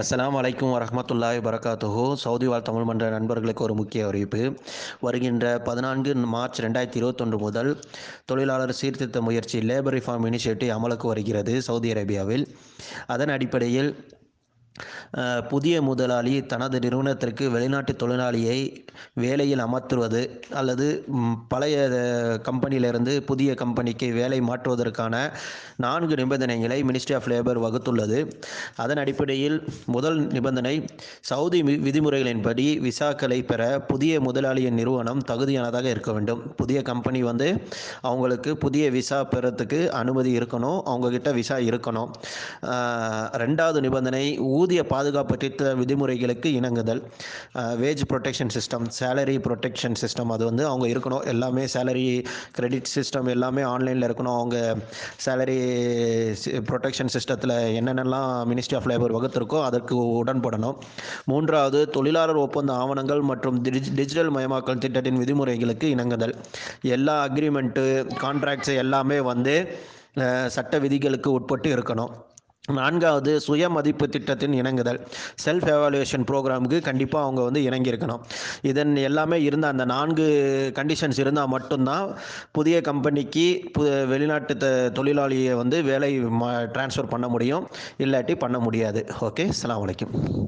அஸ்லாம் அலைக்கும் வரமத்துல்லாய் வரகாத்துஹோ சவுதி வாழ் தமிழ் மன்ற நண்பர்களுக்கு ஒரு முக்கிய அறிவிப்பு. வருகின்ற பதினான்கு மார்ச் ரெண்டாயிரத்தி இருபத்தொன்று முதல் தொழிலாளர் சீர்திருத்த முயற்சி லேபர் ரிஃபார்ம் இனிஷியேட்டிவ் அமலுக்கு வருகிறது சவுதி அரேபியாவில். அதன் அடிப்படையில் புதிய முதலாளி தனது நிறுவனத்திற்கு வெளிநாட்டு தொழிலாளியை வேலையில் அமர்த்துவது அல்லது பழைய கம்பெனியிலிருந்து புதிய கம்பெனிக்கு வேலை மாற்றுவதற்கான நான்கு நிபந்தனைகளை மினிஸ்ட்ரி ஆஃப் லேபர் வகுத்துள்ளது. அதன் அடிப்படையில் முதல் நிபந்தனை சவுதி விதிமுறைகளின்படி விசாக்களை பெற புதிய முதலாளியின் நிறுவனம் தகுதியானதாக இருக்க வேண்டும். புதிய கம்பெனி வந்து அவங்களுக்கு புதிய விசா பெறத்துக்கு அனுமதி இருக்கணும். அவங்கக்கிட்ட விசா இருக்கணும். ரெண்டாவது நிபந்தனை ஊதிய பாதுகாப்பு திட்ட விதிமுறைகளுக்கு இணங்குதல் wage protection system salary protection system அது வந்து அவங்க இருக்கணும். எல்லாமே சேலரி கிரெடிட் சிஸ்டம் எல்லாமே ஆன்லைனில் இருக்கணும். அவங்க சேலரி ப்ரொடெக்ஷன் சிஸ்டத்தில் என்னென்னலாம் மினிஸ்ட்ரி ஆஃப் லேபர் வகுத்திருக்கோ அதற்கு உடன்படணும். மூன்றாவது தொழிலாளர் ஒப்பந்த ஆவணங்கள் மற்றும் டிஜி- டிஜிட்டல் மயமாக்கல் திட்டத்தின் விதிமுறைகளுக்கு இணங்குதல். எல்லா அக்ரிமெண்ட்டு கான்ட்ராக்ட்ஸ் எல்லாமே வந்து சட்ட விதிகளுக்கு உட்பட்டு இருக்கணும். நான்காவது சுய மதிப்பு திட்டத்தின் இணங்குதல். செல்ஃப் எவாலுவேஷன் ப்ரோக்ராமுக்கு கண்டிப்பாக அவங்க வந்து இணங்கியிருக்கணும். இதன் எல்லாமே இருந்த அந்த நான்கு கண்டிஷன்ஸ் இருந்தால் மட்டும்தான் புதிய கம்பெனிக்கு பு வெளிநாட்டு த- தொழிலாளியை வந்து வேலை ட்ரான்ஸ்ஃபர் பண்ண முடியும். இல்லாட்டி பண்ண முடியாது. ஓகே அலாம் வலைக்கம்